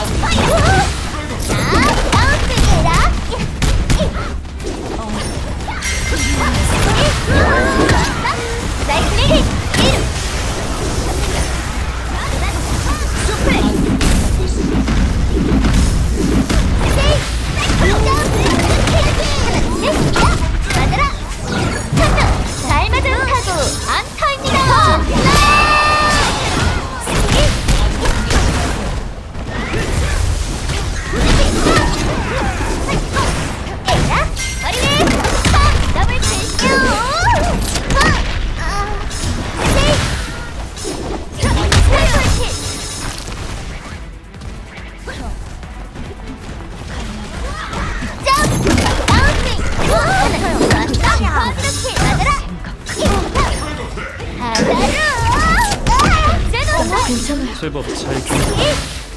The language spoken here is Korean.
잘 제법 잘 좀.